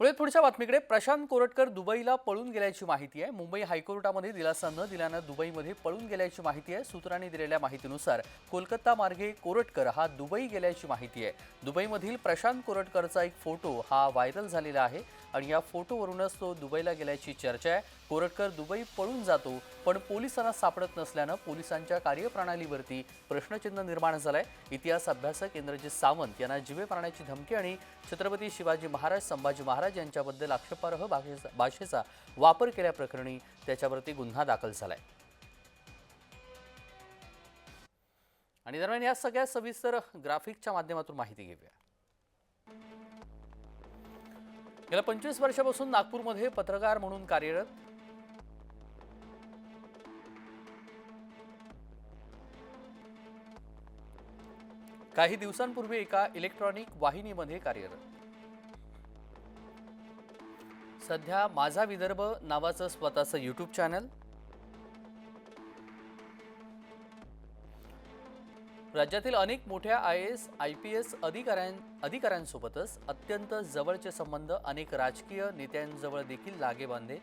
पुढे पुढच्या बातमीकडे. प्रशांत कोरटकर दुबईला पळून गेल्याची माहिती आहे. मुंबई हायकोर्टामध्ये दिलासा न दिल्यानं दुबईमध्ये पळून गेल्याची माहिती आहे. सूत्रांनी दिलेल्या माहितीनुसार कोलकाता मार्गे कोरटकर हा दुबई गेल्याची माहिती आहे. दुबईमधील प्रशांत कोरटकरचा एक फोटो हा व्हायरल झालेला आहे. आणि या फोटोवरूनच तो दुबईला गेल्याची चर्चा आहे. कोरटकर दुबई पळून जातो पण पोलिसांना सापडत नसल्यानं पोलिसांच्या कार्यप्रणालीवरती प्रश्नचिन्ह निर्माण झालंय. इतिहास अभ्यासक इंद्रजित सावंत यांना जीवे मारण्याची धमकी आणि छत्रपती शिवाजी महाराज संभाजी महाराज यांच्याबद्दल आक्षेपार्ह भाषेचा भाषेचा वापर केल्याप्रकरणी त्याच्यावरती गुन्हा दाखल झालाय. आणि दरम्यान या सगळ्या सविस्तर ग्राफिकच्या माध्यमातून माहिती घेऊया. गेल्या पंचवीस वर्षापासून नागपूरमध्ये पत्रकार म्हणून कार्यरत काही दिवसांपूर्वी एका इलेक्ट्रॉनिक वाहिनीमध्ये कार्यरत. सध्या माझा विदर्भ नावाचं स्वतःचं यूट्यूब चॅनल राज्यातील अनेक मोठ्या I S I P S अधिकाऱ्यां अधिकाऱ्यांसोबतच अत्यंत जवळचे संबंध अनेक राजकीय नेत्यांजवळ देखील लागे बांधे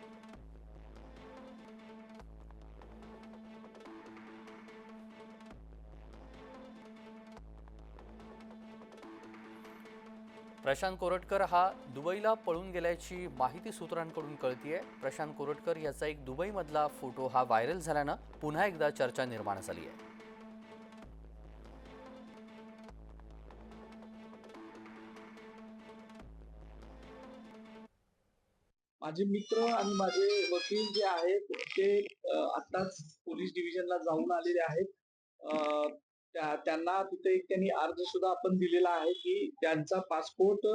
प्रशांत कोरटकर हा दुबईला पळून गेल्याची माहिती सूत्रांकडून कळतीये. प्रशांत कोरटकर याचा एक दुबईमधला फोटो हा व्हायरल झाल्यानं पुन्हा एकदा चर्चा निर्माण झाली आहे माझे मित्र आणि माझे वकील जे आहेत ते आताच पोलीस डिव्हिजनला जाऊन आलेले आहेत. त्यांना तिथे एक त्यांनी अर्ज सुद्धा आपण दिलेला आहे की त्यांचा पासपोर्ट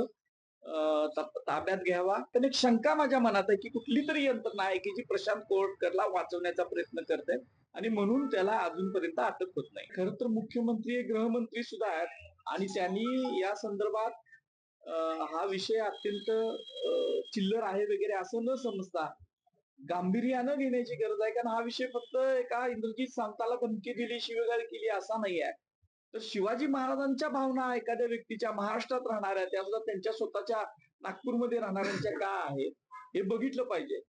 ताब्यात घ्यावा. पण एक शंका माझ्या मनात आहे की कुठली तरी यंत्रणा आहे की जी प्रशांत कोरटकरला वाचवण्याचा प्रयत्न करते आणि म्हणून त्याला अजूनपर्यंत अटक होत नाही. खरं तर मुख्यमंत्री गृहमंत्री सुद्धा आहेत आणि त्यांनी या संदर्भात हा विषय अत्यंत चिल्लर आहे वगैरे असं न समजता गांभीर्यानं घेण्याची गरज आहे. कारण हा विषय फक्त एका इंद्रजीत सांगताला धमकी दिली शिवगाळ केली असा नाही आहे तर शिवाजी महाराजांच्या भावना एखाद्या व्यक्तीच्या महाराष्ट्रात राहणाऱ्या त्या सुद्धा त्यांच्या स्वतःच्या नागपूरमध्ये राहणाऱ्यांच्या का आहेत हे बघितलं पाहिजे.